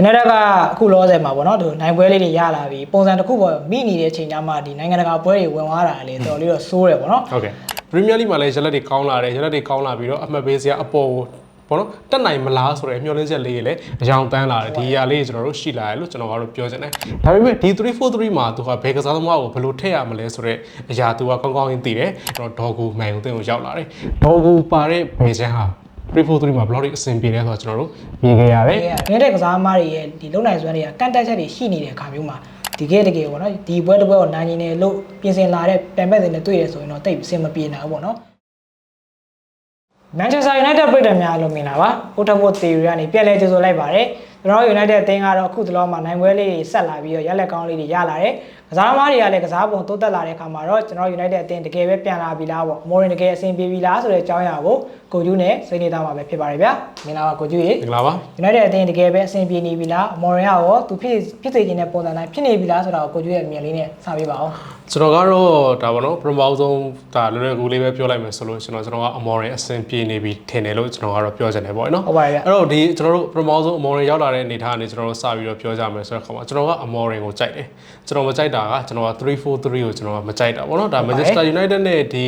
United ကအခုလောဆယ်မှာပေါ့နော်သူနိုင်ပွဲလေးတွေရလာပြီပုံစံတစ်ခုပေါ်မိနေတဲ့အချိန်ကျမှဒီနိုင်ငံတကာပွဲတွေဝင်သွားတာလေတော်တော်လေးတော့စိုးတယ်ပေါ့နော်ဟုတ်ကဲ့ပရီးမီးယားလိမှာလည်းရလက်တွေကောင်းလာတယ်ရလက်တွေကောင်းလာပြီးတော့အမှတ်ပေးစရာအပေါ်ကိုဘောနော်တက်နိုင်မလားဆိုတဲ့မျှော်လင့်ချက်လေးတွေလည်းအယောင်တန်းလာတယ်ဒီအရာလေးကျွန်တော်တို့ရှိလာတယ်လို့ကျွန်တော်ကတော့ပြောချင်တယ်ဒါပေမဲ့ဒီ343မှာသူကဘယ်ကစားသမားကိုဘယ်လိုထည့်ရမလဲဆိုတော့အရာသူကကောင်းကောင်းရင်းသိတယ်ကျွန်တော်ဒေါ်ကူမိုင်ကိုတင်ကိုရောက်လာတယ်ဒေါ်ကူပါတဲ့ဘယ်ချမ်းဟာ 343မှာဘယ်လောက်ထိအဆင်ပြေလဲဆိုတော့ကျွန်တော်တို့မြင်ခဲ့ရတယ် United ကစားသမားတွေရဲ့ဒီလုံနိုင်စွမ်းတွေကကန့်တက်ချက်တွေရှိနေတဲ့အခါမျိုးမှာဒီကေတကယ်ပေါ့နော်ဒီပွဲတစ်ပွဲကိုနိုင်နေတယ်လို့ပြင်ဆင်လာတဲ့ပြန်ပတ်စင်နဲ့တွေ့ရဆိုရင်တော့တိတ်အဆင်မပြေနိုင်ဘူးပေါ့နော် Manchester United ပြည်တယ်များလို့မြင်လာပါ။ Old Trafford Theory ကနေပြန်လဲကြိုဆိုလိုက်ပါတယ်။ကျွန်တော်တို့ United အသင်းကတော့အခုတလောမှာနိုင်ပွဲလေးတွေဆက်လာပြီးတော့ရက်လက်ကောင်းလေးတွေရလာတယ်။ကစားသမားတွေကလည်းကစားပုံတိုးတက်လာတဲ့အခါမှာတော့ကျွန်တော်တို့ United အသင်းတကယ်ပဲပြန်လာပြီလားပေါ့။ Morin တကယ်အဆင်ပြေပြီလားဆိုတဲ့အကြောင်းအရာကိုကိုကျူးနဲ့ဆွေးနွေးသားမှာပဲဖြစ်ပါတယ်ဗျာ။မင်္ဂလာပါကိုကျူးရေမင်္ဂလာပါ။ United အသင်းတကယ်ပဲအဆင်ပြေနေပြီလား။ Morin ကရောသူဖြစ်ဖြစ်စေခြင်းတဲ့ပုံစံတိုင်းဖြစ်နေပြီလားဆိုတာကိုကိုကျူးရဲ့အမြင်လေးနဲ့စပေးပါအောင်။ကျွန်တော်ကတော့ဒါပေါ့နော်ပထမဆုံးဒါလွယ်လွယ်ကူလေးပဲပြောလိုက်မယ်ဆိုလို့ကျွန်တော်ကျွန်တော်ကအမော်ရင်အဆင်ပြေနေပြီထင်တယ်လို့ကျွန်တော်ကတော့ပြောချင်တယ်ပေါ့နော်ဟုတ်ပါတယ်ဗျအဲ့တော့ဒီကျွန်တော်တို့ပထမဆုံးအမော်ရင်ရောက်လာတဲ့အနေထားကနေကျွန်တော်တို့စပြီးတော့ပြောကြမယ်ဆိုတော့ခါမှာကျွန်တော်ကအမော်ရင်ကိုကြိုက်တယ်ကျွန်တော်မကြိုက်တာကကျွန်တော်က343ကိုကျွန်တော်ကမကြိုက်တာပေါ့နော်ဒါ Manchester United နဲ့ဒီ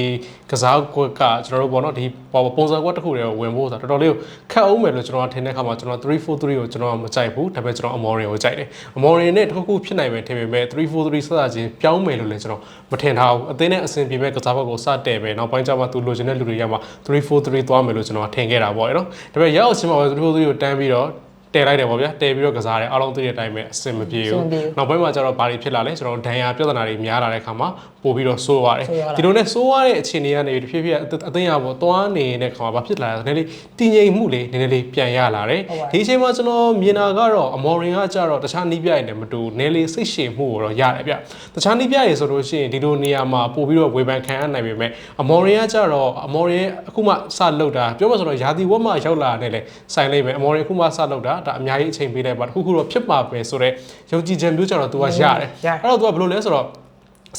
ကစားကွက်ကကျွန်တော်တို့ပေါ့နော်ဒီပုံစံကွက်တစ်ခုတည်းကိုဝင်ဖို့ဆိုတာတော်တော်လေးကိုခက်အောင်မယ်လို့ကျွန်တော်ကထင်တဲ့ခါမှာကျွန်တော်343ကိုကျွန်တော်ကမကြိုက်ဘူးဒါပေမဲ့ကျွန်တော်အမော်ရင်ကိုကြိုက်တယ်အမော်ရင်နဲ့တစ်ခုခုဖြစ်နိုင်မယ်ထင်ပေမဲ့343ဆက်စားခြင်းပြောင်းမယ်လို့လည်းကျွန်တော်မထင်ထားဘူးအသင်းနဲ့အဆင်ပြေမဲ့ကစားဘက်ကိုစတဲ့ပဲနောက်ပိုင်းကျမှသူလိုချင်တဲ့လူတွေရမှာ343သွားမယ်လို့ကျွန်တော်ထင်ခဲ့တာပေါ့နော်ဒါပေမဲ့ရောက်ချင်းမှာပဲ343ကိုတန်းပြီးတော့ တဲလိုက်တယ်ပေါ့ဗျာတဲပြီးတော့ကစားတယ်အားလုံးသိတဲ့အတိုင်းပဲအဆင်မပြေဘူးနောက်ပိုင်းမှာကျတော့ဘာတွေဖြစ်လာလဲကျွန်တော်ဒဏ်ရာပြဿနာတွေများလာတဲ့ခါမှာပို့ပြီးတော့ဆိုးရတယ်ဒီလိုနဲ့ဆိုးရတဲ့အခြေအနေကနေတဖြည်းဖြည်းအသိရပေါ့သွားနေတဲ့ခါမှာဘာဖြစ်လာလဲနည်းနည်းလေးတည်ငြိမ်မှုလေးနည်းနည်းလေးပြန်ရလာတယ်ဒီအချိန်မှာကျွန်တော်မြင်တာကတော့အမော်ရင်ကကြတော့တခြားနီးပြရည်နဲ့မတူနည်းလေးစိတ်ရှည်မှုကိုတော့ရတယ်ဗျတခြားနီးပြရည်ဆိုလို့ရှိရင်ဒီလိုနေရာမှာပို့ပြီးတော့ဝေဖန်ခံရနိုင်ပေမဲ့အမော်ရင်ကကြတော့အမော်ရင်အခုမှစလောက်တာပြောမှဆိုတော့ယာတီဝက်မှရောက်လာတဲ့လေဆိုင်လိမ့်မယ်အမော်ရင်အခုမှစလောက်တာဒါအများကြီးအချိန်ပေးလိုက်ပါတခုခုတော့ဖြစ်ပါပဲဆိုတော့ယုံကြည်ချက်မျိုးကြတော့ तू ကရတယ်အဲ့တော့ तू ကဘယ်လိုလဲဆိုတော့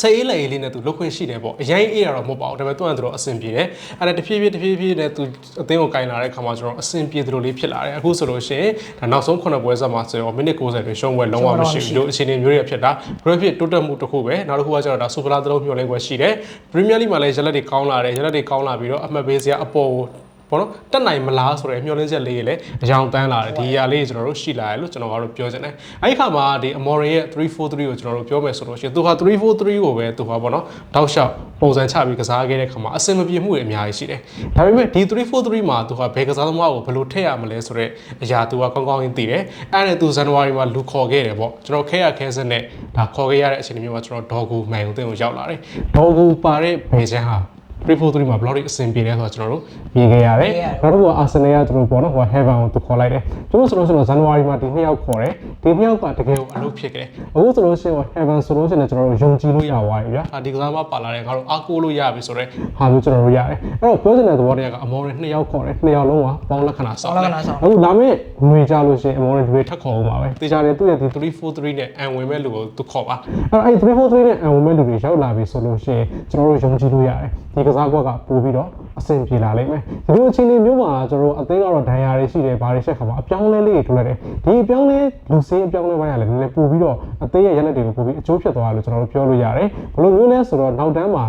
စိတ်အေးလေအေးလေးနဲ့သူလုတ်ခွင့်ရှိတယ်ပေါ့အရင်အေးရတော့မဟုတ်ပါဘူးဒါပေမဲ့သူကသူတော့အဆင်ပြေတယ်အဲ့ဒါတဖြည်းဖြည်းတဖြည်းဖြည်းနဲ့သူအသင်းကိုကင်လာတဲ့ခါမှာကျွန်တော်အဆင်ပြေသလိုလေးဖြစ်လာတယ်အခုဆိုလို့ရှိရင်ဒါနောက်ဆုံး9ပွဲဆက်မှာဆိုတော့မိနစ်90တွင်ရှုံးပွဲလုံးဝမရှိဘူးလို့အခြေအနေမျိုးတွေဖြစ်တာဘရဖြစ်တိုးတက်မှုတစ်ခုပဲနောက်တစ်ခုကကျတော့ဒါစူပရာသလုံးမျှော်လင့်ပွဲရှိတယ်ပရီးမီးယားလိမှာလည်းရလက်တွေကောင်းလာတယ်ရလက်တွေကောင်းလာပြီးတော့အမှတ်ပေးစရာအပေါ်ကို ဘောနော်တက်နိုင်မလားဆိုတဲ့မျှော်လင့်ချက်လေးတွေလည်းအယောင်တန်းလာတယ်ဒီအရာလေးကျွန်တော်တို့ရှိလာတယ်လို့ကျွန်တော်ကတော့ပြောချင်တယ်အဲဒီခါမှာဒီ Amorin ရဲ့343ကိုကျွန်တော်တို့ပြောမယ်ဆိုလို့ရှိရင်သူဟာ343ကိုပဲသူဟာဘောနော်တောက်လျှောက်ပုံစံချပြီးကစားခဲ့တဲ့ခါမှာအဆင်မပြေမှုတွေအများကြီးရှိတယ်ဒါပေမဲ့ဒီ343မှာသူဟာဘယ်ကစားသမားကိုဘယ်လိုထည့်ရမလဲဆိုတော့အရာသူကကောင်းကောင်းရင်းသိတယ်အဲ့ဒါနဲ့သူဇန်နဝါရီမှာလူခေါ်ခဲ့တယ်ပေါ့ကျွန်တော်ခဲရခဲစက်နဲ့ဒါခေါ်ခဲ့ရတဲ့အချိန်မျိုးမှာကျွန်တော်ဒေါ်ကူမိုင်ကိုတင်ကိုရောက်လာတယ်ဒေါ်ကူပါတဲ့ဘယ်ချမ်းဟာ 343မှာဘယ်လောက်ထိအဆင်ပြေလဲဆိုတော့ကျွန်တော်တို့မြင်ခဲ့ရတယ်။နောက်တစ်ခုကအာဆင်နယ်ကကျွန်တော်ပေါ့နော်ဟို Heaven ကိုသူခေါ်လိုက်တယ်။ကျွန်တော်ဆိုလို့ဆိုတော့ဇန်နဝါရီမှာဒီနှစ်ယောက်ခေါ်တယ်။ဒီနှစ်ယောက်ကတကယ်ကိုအလုပ်ဖြစ်ခဲ့တယ်။အခုဆိုလို့ရှိရင် Heaven ဆိုလို့ရှိရင်ကျွန်တော်တို့ယုံကြည်လို့ရသွားပြီဗျာ။ဒီကစားမပါလာတဲ့ငါတို့အားကိုးလို့ရပြီဆိုတော့ဟာမျိုးကျွန်တော်တို့ရတယ်။အဲ့တော့ပြောချင်တဲ့သဘောတရားကအမော်ရင်နှစ်ယောက်ခေါ်တယ်။နှစ်ယောက်လုံးကပေါင်းလက္ခဏာဆောင်တယ်။အခုလာမယ့်ငွေကြလို့ရှိရင်အမော်ရင်တွေထပ်ခေါ်အောင်ပါပဲ။တေချာတယ်သူ့ရဲ့ဒီ343နဲ့အန်ဝင်မဲ့လူကိုသူခေါ်ပါ။အဲ့တော့အဲ့343နဲ့အန်ဝင်မဲ့လူတွေရောက်လာပြီဆိုလို့ရှိရင်ကျွန်တော်တို့ယုံကြည်လို့ရတယ်။ဒီကစားကွက်ကပို့ပြီးတော့အဆင်ပြေလာလိမ့်မယ်ဒီလိုအခြေအနေမျိုးမှာကျွန်တော်အသိကတော့ဒဏ်ရာတွေရှိတယ်ဘာတွေဆက်ခါမှာအပြောင်းလဲလေးတွေထုတ်လိုက်တယ်ဒီအပြောင်းလဲလူစင်းအပြောင်းလဲပိုင်းကလည်းနည်းနည်းပို့ပြီးတော့အသိရဲ့ရက်လက်တွေကိုပို့ပြီးအကျိုးဖြစ်သွားတယ်လို့ကျွန်တော်တို့ပြောလို့ရတယ်ဘယ်လိုမျိုးလဲဆိုတော့နောက်တန်းမှာ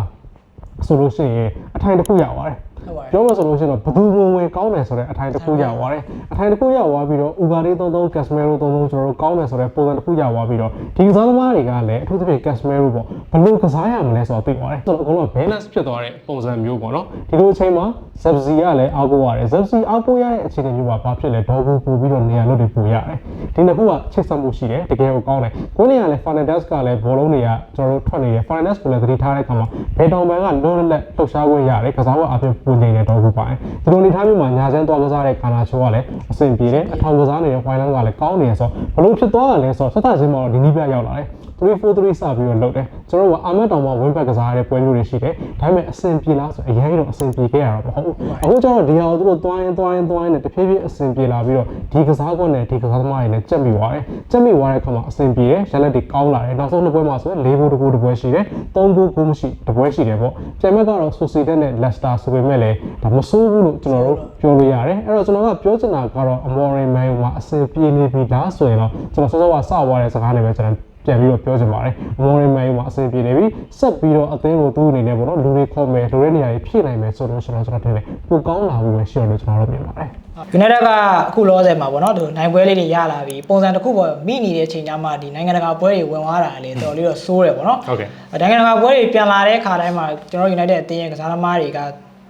ဆိုလို့ရှိရင်အထိုင်တစ်ခုရပါတယ်ဟုတ် ပါတယ်ပြောမှဆိုလို့ရှိရင်တော့ဘသူဝင်ဝင်ကောင်းတယ်ဆိုတဲ့အထိုင်တစ်ခုရသွားတယ်အထိုင်တစ်ခုရသွားပြီးတော့ Uber လေး33 Casemiro 33ကျွန်တော်တို့ကောင်းတယ်ဆိုတဲ့ပုံစံတစ်ခုရသွားပြီးတော့ဒီကစားသမားတွေကလည်းအထူးသဖြင့် Casemiro ပေါ့ဘယ်လိုကစားရမလဲဆိုတော့သိသွားတယ်ဆိုတော့အကုန်လုံး balance ဖြစ်သွားတဲ့ပုံစံမျိုးပေါ့နော်ဒီလိုအချိန်မှာ Zebzi ကလည်းအောက်ပို့ရတယ် Zebzi အောက်ပို့ရတဲ့အခြေအနေမျိုးမှာဘာဖြစ်လဲဒေါ်ဘူးပို့ပြီးတော့နေရာလွတ်တွေပို့ရတယ်ဒီနှစ်ခုကချိတ်ဆက်မှုရှိတယ်တကယ်ကိုကောင်းတယ်ကိုနေကလည်း Fernandes ကလည်းဘောလုံးတွေကကျွန်တော်တို့ထွက်နေတယ် Fernandes ကိုလည်းသတိထားတဲ့အခါမှာဘယ်တောင်ပန်ကလွတ်လပ်လှုပ်ရှားခွင့်ရတယ်ကစားဝတ်အပြင်ပုံနေတယ်ဒေါ်ဘူးပါတယ်ဒီလိုအနေထားမျိုးမှာညာချမ်းသွားကစားတဲ့ကာနာချိုကလည်းအဆင်ပြေတယ်အထောင်ကစားနေတဲ့ဝိုင်းလန်းကလည်းကောင်းနေရဆိုဘလို့ဖြစ်သွားတာလဲဆိုတော့ဆက်သချင်းမှာတော့ဒီနည်းပြရောက်လာတယ် 343စပြီးတော့လုပ်တယ်ကျွန်တော်တို့ကအာမတ်တောင်မှာဝင်းဘက်ကစားရတဲ့ပွဲမျိုးတွေရှိတယ်ဒါပေမဲ့အဆင်ပြေလားဆိုအရင်ကတော့အဆင်ပြေခဲ့ရတာမဟုတ်ဘူးအခုကျတော့ဒီဟာကိုသူတို့တွိုင်းတွိုင်းတွိုင်းနဲ့တဖြည်းဖြည်းအဆင်ပြေလာပြီးတော့ဒီကစားကွက်နဲ့ဒီကစားသမားတွေနဲ့လည်းကြက်မိသွားတယ်ကြက်မိသွားတဲ့အခါမှာအဆင်ပြေတယ်ရလက်တွေကောင်းလာတယ်နောက်ဆုံးတစ်ပွဲမှာဆိုရင်၄ဘိုးတစ်ဘိုးတစ်ပွဲရှိတယ်၃ဘိုးကိုမရှိတစ်ပွဲရှိတယ်ပေါ့ပြန်မဲ့ကတော့ Sociedad နဲ့ Leicester ဆိုပေမဲ့လည်းဒါမဆိုးဘူးလို့ကျွန်တော်တို့ပြောလို့ရတယ်အဲ့တော့ကျွန်တော်ကပြောချင်တာကတော့ Amorim Man မှာအဆင်ပြေနေပြီလားဆိုရင်တော့ကျွန်တော်စောစောကစသွားတဲ့စကားနဲ့ပဲကျွန်တော် ပြန်ပြီးတော့ပြောချင်ပါတယ်အမော်ရီမန်ယူမှာအဆင်ပြေနေပြီဆက်ပြီးတော့အသင်းကိုသူ့အနေနဲ့ပေါ့နော်လူတွေခေါ်မယ်လူတွေနေရာကြီးဖြည့်နိုင်မယ်ဆိုတော့ကျွန်တော်ကျွန်တော်ထင်တယ်ပိုကောင်းလာဖို့ပဲရှိတယ်လို့ကျွန်တော်တို့မြင်ပါတယ် United ကအခုလောဆယ်မှာပေါ့နော်ဒီနိုင်ပွဲလေးတွေရလာပြီပုံစံတစ်ခုပေါ်မိနေတဲ့အချိန်ကျမှဒီနိုင်ငံတကာပွဲတွေဝင်သွားတာလေတော်တော်လေးတော့စိုးတယ်ပေါ့နော်ဟုတ်ကဲ့နိုင်ငံတကာပွဲတွေပြန်လာတဲ့ခါတိုင်းမှာကျွန်တော် United အသင်းရဲ့ကစားသမားတွေက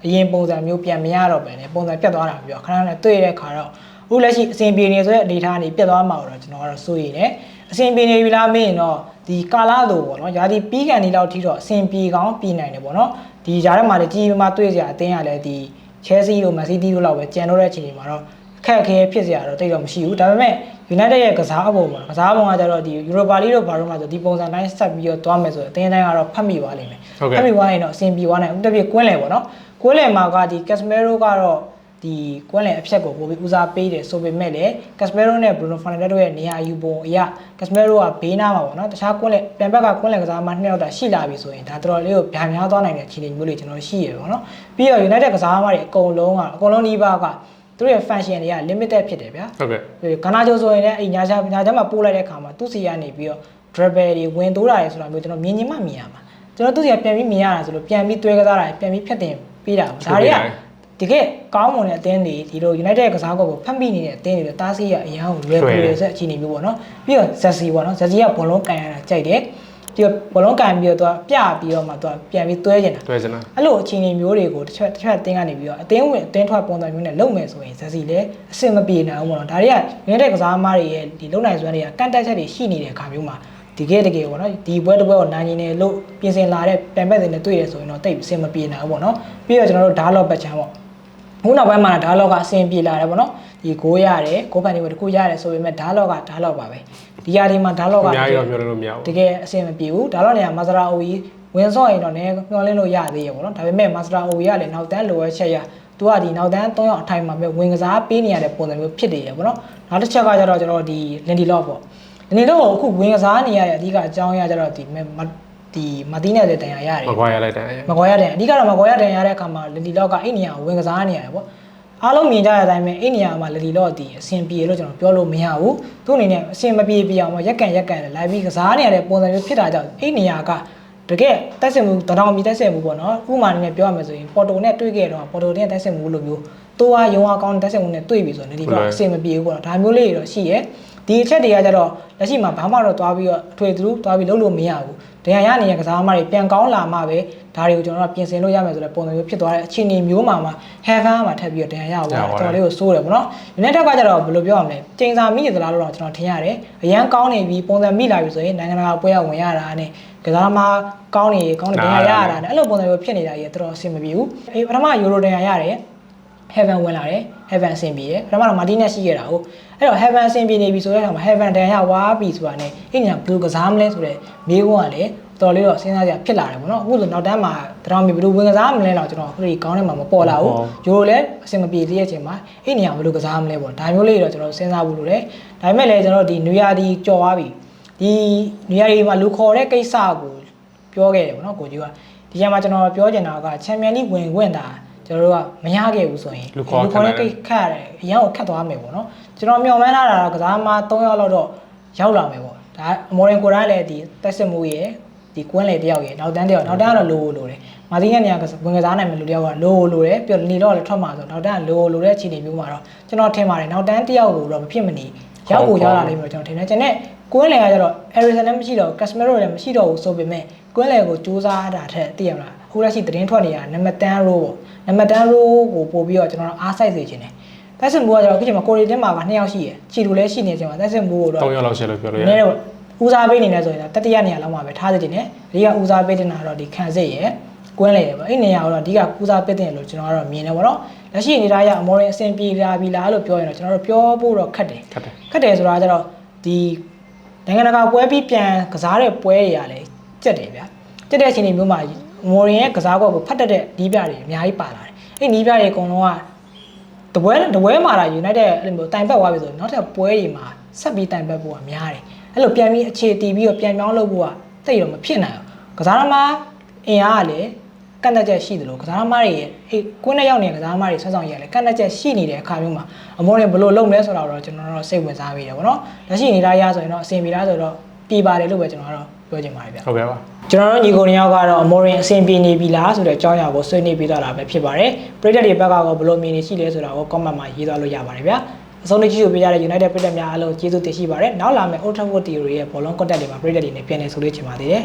အရင်ပုံစံမျိုးပြန်မရတော့ပဲねပုံစံပြတ်သွားတာပြောခဏနဲ့တွေ့တဲ့ခါတော့အခုလက်ရှိအဆင်ပြေနေဆိုတဲ့အနေအထားနေပြတ်သွားမှာတော့ကျွန်တော်ကတော့စိုးရိမ်တယ် အဆင်ပြေနေပြီလားမင်းတော့ဒီကာလာလိုပေါ့နော်ယာဒီပြီးကန်ဒီလောက်ထိတော့အဆင်ပြေကောင်းပြေနိုင်တယ်ပေါ့နော်ဒီဂျားထဲမှာလည်းကြီးကြီးမားမားတွေ့စရာအသင်းကလည်းဒီ Chelsea တို့ Man City တို့လောက်ပဲကြံတော့တဲ့အချိန်တွေမှာတော့အခက်အခဲဖြစ်စရာတော့တိတ်တော့မရှိဘူးဒါပေမဲ့ United ရဲ့ကစားပုံပေါ့ကစားပုံကကြတော့ဒီ Europa League တို့ဘာလို့မှဆိုဒီပုံစံတိုင်းဆက်ပြီးတော့သွားမယ်ဆိုတော့အသင်းတိုင်းကတော့ဖတ်မိသွားလိမ့်မယ်ဟုတ်ကဲ့ဖတ်မိသွားရင်တော့အဆင်ပြေသွားနိုင်ဥတပြည့်ကွင်းလယ်ပေါ့နော်ကွင်းလယ်မှာကဒီ Casemiro ကတော့ ဒီကွင်းလယ်အဖြတ်ကိုပိုပြီးဦးစားပေးတယ်ဆိုပေမဲ့လည်း Casemiro နဲ့ Bruno Fernandes တို့ရဲ့နေရာယူပုံအရ Casemiro ကဘေးနားမှာပေါ့နော်တခြားကွင်းလယ်ပြန်ဘက်ကကွင်းလယ်ကစားမှနှစ်ယောက်တာရှိလာပြီဆိုရင်ဒါတော်တော်လေးကိုဗျာများသွားနိုင်တဲ့အခြေအနေမျိုးလေးကျွန်တော်ရှိရပေါ့နော်ပြီးတော့ United ကစားသမားတွေအကုန်လုံးကအကုန်လုံးဒီပါကသူတို့ရဲ့ function တွေက limited ဖြစ်တယ်ဗျာဟုတ်ကဲ့ကနာကျိုးဆိုရင်လည်းအဲ့ညာချာညာချာမှာပို့လိုက်တဲ့ခါမှာသူ့စီကနေပြီးတော့ dribble တွေဝင်တိုးတာတွေဆိုတာမျိုးကျွန်တော်မြင်ញင်မှမြင်ရမှာကျွန်တော်သူ့စီကပြန်ပြီးမြင်ရတာဆိုလို့ပြန်ပြီးတွဲကစားတာတွေပြန်ပြီးဖြတ်တင်ပေးတာပေါ့ဒါတွေက တကယ်ကောင်းမွန်တဲ့အသင်းတွေဒီလို United ရဲ့ကစားကွက်ကိုဖတ်မိနေတဲ့အသင်းတွေတော့တားဆီးရအရန်ကိုလွယ်ကူရဆက်အခြေအနေမျိုးပေါ့နော်ပြီးတော့ Zessi ပေါ့နော် Zessi ကဘောလုံးကန်ရတာကြိုက်တယ်ပြီးတော့ဘောလုံးကန်ပြီးတော့သူကပြပြီးတော့မှသူကပြန်ပြီးတွဲကျင်တာတွေ့စင်တာအဲ့လိုအခြေအနေမျိုးတွေကိုတစ်ချက်တစ်ချက်အတင်းကနေပြီးတော့အတင်းဝင်အတင်းထွက်ပုံစံမျိုးနဲ့လုပ်မယ်ဆိုရင်ဇက်စီလည်းအဆင်မပြေနိုင်ဘူးပေါ့နော်ဒါတွေကငင်းတဲ့ကစားသမားတွေရဲ့ဒီလုံနိုင်စွမ်းတွေကကန့်တက်ချက်တွေရှိနေတဲ့အခါမျိုးမှာဒီကဲတကယ်ပေါ့နော်ဒီပွဲတစ်ပွဲကိုနိုင်နေတယ်လို့ပြင်ဆင်လာတဲ့ပြန်ဘက်တွေနဲ့တွေ့ရဆိုရင်တော့တိတ်အဆင်မပြေနိုင်ဘူးပေါ့နော်ပြီးတော့ကျွန်တော်တို့ဓာတ်လော့ပတ်ချမ်းပေါ့ ခုနောက်ပိုင်းမှာဓာတ်လော့ကအဆင်ပြေလာတယ်ပေါ့နော်ဒီဂိုးရတယ်ဂိုးဖန်တွေတခုရတယ်ဆိုပေမဲ့ဓာတ်လော့ကဓာတ်လော့ပါပဲဒီရာဒီမှာဓာတ်လော့အကများကြီးတော့ပြောလို့မရတဘူးကယ်အဆင်မပြေဘူးဒါတော့နေရာမာစရာအိုကြီးဝင်စော့ရင်တော့နည်းမျောလင်းလို့ရသေးရပေါ့နော်ဒါပေမဲ့မာစရာအိုကြီးကလည်းနောက်တန်းလိုအပ်ချက်ရသူကဒီနောက်တန်း3ယောက်အထိုင်မှာပဲဝင်ကစားပေးနေရတဲ့ပုံစံမျိုးဖြစ်နေရပေါ့နော်နောက်တစ်ချက်ကကျတော့ကျွန်တော်ဒီလင်ဒီလော့ပေါ့လင်ဒီလော့ကိုအခုဝင်ကစားနေရတဲ့အဓိကအကြောင်းအရာကျတော့ဒီ ဒီမာတီးနဲ့လည်းတန်ရရတယ်မကွာရလိုက်တယ်မကွာရတဲ့အဓိကတော့မကွာရတဲ့ရတဲ့အခါမှာလီလီလော့ကအဲ့နေရာကိုဝင်ကစားနေရတယ်ပေါ့အားလုံးမြင်ကြတဲ့အတိုင်းပဲအဲ့နေရာမှာလီလီလော့ဒီအဆင်ပြေလို့ကျွန်တော်ပြောလို့မရဘူးသူ့အနေနဲ့အဆင်မပြေပြအောင်ရက်ကန်ရက်ကန်လိုက်ပြီးကစားနေရတဲ့ပုံစံမျိုးဖြစ်တာကြောင့်အဲ့နေရာကတကယ်တက်ဆင်မှုတတော်မီတက်ဆင်မှုပေါ့နော်ဥပမာအနေနဲ့ပြောရမယ်ဆိုရင်ပေါ်တိုနဲ့တွေ့ခဲ့တော့ပေါ်တိုနဲ့တက်ဆင်မှုလိုမျိုးတိုးအားရုံအားကောင်းတက်ဆင်မှုနဲ့တွေ့ပြီဆိုရင်ဒီတော့အဆင်မပြေဘူးပေါ့နော်ဒါမျိုးလေးတွေတော့ရှိရဲ ဒီအချက်တွေကကြတော့လက်ရှိမှာဘာမှတော့သွားပြီးတော့အထွေသူသွားပြီးလုပ်လို့မရဘူးတရားရနေတဲ့ကစားသမားတွေပြန်ကောင်းလာမှပဲဒါတွေကိုကျွန်တော်တို့ပြင်ဆင်လို့ရမယ်ဆိုတဲ့ပုံစံမျိုးဖြစ်သွားတဲ့အခြေအနေမျိုးမှာမှ heaven မှာထပ်ပြီးတော့တရားရအောင်တော်တော်လေးကိုစိုးတယ်ပေါ့နော် United ကကြတော့ဘယ်လိုပြောရမလဲချိန်စာမိရသလားလို့တော့ကျွန်တော်ထင်ရတယ်အရန်ကောင်းနေပြီပုံစံမိလာပြီဆိုရင်နိုင်ငံတကာပွဲရဝင်ရတာနဲ့ကစားသမားကောင်းနေကောင်းနေတရားရတာနဲ့အဲ့လိုပုံစံမျိုးဖြစ်နေတာကြီးတော်တော်အဆင်မပြေဘူးအေးပထမယူရိုတရားရတယ် heaven ဝင်လာတယ် heaven အဆင်ပြေတယ်ပထမတော့ martinez ရှိခဲ့တာဟုတ်အဲ့တော့ heaven အဆင်ပြေနေပြီဆိုတဲ့အခါမှာ heaven တန်ရဝါပြီဆိုတာ ਨੇ အဲ့ညာဘယ်လိုကစားမလဲဆိုတဲ့မိကုန်းကလည်းတော်တော်လေးတော့စဉ်းစားကြဖြစ်လာတယ်ပေါ့နော်အခုဆိုနောက်တန်းမှာတရောင်မီဘယ်လိုဝင်ကစားမလဲတော့ကျွန်တော်အခုဒီကောင်းထဲမှာမပေါ်လာဘူးယူရိုလည်းအဆင်မပြေသေးတဲ့အချိန်မှာအဲ့နေရာဘယ်လိုကစားမလဲပေါ့ဒါမျိုးလေးတော့ကျွန်တော်စဉ်းစားဖို့လိုတယ်ဒါပေမဲ့လည်းကျွန်တော်ဒီနွေရာဒီကြော်သွားပြီဒီနွေရာဒီမှာလူခေါ်တဲ့ကိစ္စကိုပြောခဲ့တယ်ပေါ့နော်ကိုကြီးကဒီချိန်မှာကျွန်တော်ပြောချင်တာကချန်ပီယံလိဝင်ခွင့်တာ ကျွန်တော်တို့ကမရခဲ့ဘူးဆိုရင်လူခေါ်ခက်တယ်တဲ့ကိခတ်ရတယ်အရန်ကိုခတ်သွားမယ်ပေါ့နော်ကျွန်တော်မျှော်မှန်းထားတာကကစားသမား3ယောက်လောက်တော့ရောက်လာမယ်ပေါ့ဒါအမော်ရင်ကိုရိုင်းလည်းဒီတက်စစ်မှုရဲ့ဒီကွန်းလေတယောက်ရဲ့နောက်တန်းတယောက်နောက်တန်းကတော့လိုလိုတယ်မာသီးနဲ့နေရာဝင်ကစားနိုင်မယ်လူတယောက်ကလိုလိုတယ်ပြီးတော့နေတော့လည်းထွက်မှာဆိုနောက်တန်းကလိုလိုတဲ့အခြေအနေမျိုးမှာတော့ကျွန်တော်ထင်ပါတယ်နောက်တန်းတယောက်ကိုတော့မဖြစ်မနေရောက်ကိုရောက်လာလိမ့်မယ်ကျွန်တော်ထင်တယ်ကျန်တဲ့ကွန်းလေကကျတော့ Erison လည်းမရှိတော့ Casemiro လည်းမရှိတော့ဘူးဆိုပေမဲ့ကွန်းလေကိုစူးစမ်းတာထက်သိရမလား အခုလက်ရှိသတင်းထွက်နေတာနံပါတ်10 row ပေါ့နံပါတ်10 row ကိုပို့ပြီးတော့ကျွန်တော်အားစိုက်စေချင်တယ်တက်ဆင်မိုးကကျတော့အခုချိန်မှာကိုရီတင်းမှာက2ယောက်ရှိရယ်ချီလူလည်းရှိနေချိန်မှာတက်ဆင်မိုးကိုတော့3ရက်လောက်ရှိလို့ပြောလို့ရနည်းတော့ဦးစားပေးနေနေဆိုရင်တော့တတိယနေရာလောက်မှာပဲထားစေချင်တယ်အဓိကဦးစားပေးတင်တာတော့ဒီခံစစ်ရယ်ကွင်းလေရယ်ပေါ့အဲ့နေရာကိုတော့အဓိကဦးစားပေးတင်လို့ကျွန်တော်ကတော့မြင်တယ်ပေါ့နော်လက်ရှိအနေထားအရအမော်ရင်အဆင်ပြေလာပြီလားလို့ပြောရင်တော့ကျွန်တော်တို့ပြောဖို့တော့ခက်တယ်ခက်တယ်ခက်တယ်ဆိုတာကျတော့ဒီနိုင်ငံတကာပွဲပြီးပြန်ကစားတဲ့ပွဲတွေကလည်းကြက်တယ်ဗျာကြက်တဲ့အချိန်တွေမျိုးမှာ မော်ရင်ရဲ့ကစားကွက်ကိုဖတ်တတ်တဲ့နီးပြတွေအများကြီးပါလာတယ်အဲ့နီးပြတွေအကုန်လုံးကတပွဲတပွဲမှာလာ United အဲ့လိုမျိုးတိုင်ပတ်သွားပြီဆိုရင်နောက်ထပ်ပွဲတွေမှာဆက်ပြီးတိုင်ပတ်ဖို့ကများတယ်အဲ့လိုပြန်ပြီးအခြေတည်ပြီးတော့ပြန်ပြောင်းလုပ်ဖို့ကတိတ်တော့မဖြစ်နိုင်ဘူးကစားသမားအင်အားကလည်းကန့်သက်ချက်ရှိတယ်လို့ကစားသမားတွေရဲ့ဟေးကိုယ်နဲ့ရောက်နေတဲ့ကစားသမားတွေဆွမ်းဆောင်ရလည်းကန့်သက်ချက်ရှိနေတဲ့အခါမျိုးမှာအမောရင်ဘယ်လိုလုပ်မလဲဆိုတာတော့ကျွန်တော်တို့စိတ်ဝင်စားမိတယ်ဗောနော်လက်ရှိအနေထားရဆိုရင်တော့အဆင်ပြေလားဆိုတော့ပြည်ပါတယ်လို့ပဲကျွန်တော်ကတော့ ပြောချင်ပါတယ်ဗျဟုတ်ကဲ့ပါကျွန်တော်တို့ညီကိုနှစ်ယောက်ကတော့အမောရင်အဆင်ပြေနေပြီလားဆိုတဲ့အကြောင်းအရာကိုဆွေးနွေးပေးသွားတာပဲဖြစ်ပါတယ်ပရိသတ်တွေဘက်ကတော့ဘယ်လိုမြင်နေရှိလဲဆိုတာကို comment မှာရေးသွားလို့ရပါတယ်ဗျာအဆုံးလေးကြည့်လို့ပေးကြတဲ့ United ပရိသတ်များအားလုံးကျေးဇူးတင်ရှိပါတယ်နောက်လာမယ့် Old Trafford Theory ရဲ့ဘောလုံး content တွေမှာပရိသတ်တွေနဲ့ပြန်လည်ဆိုလို့ချင်ပါသေးတယ်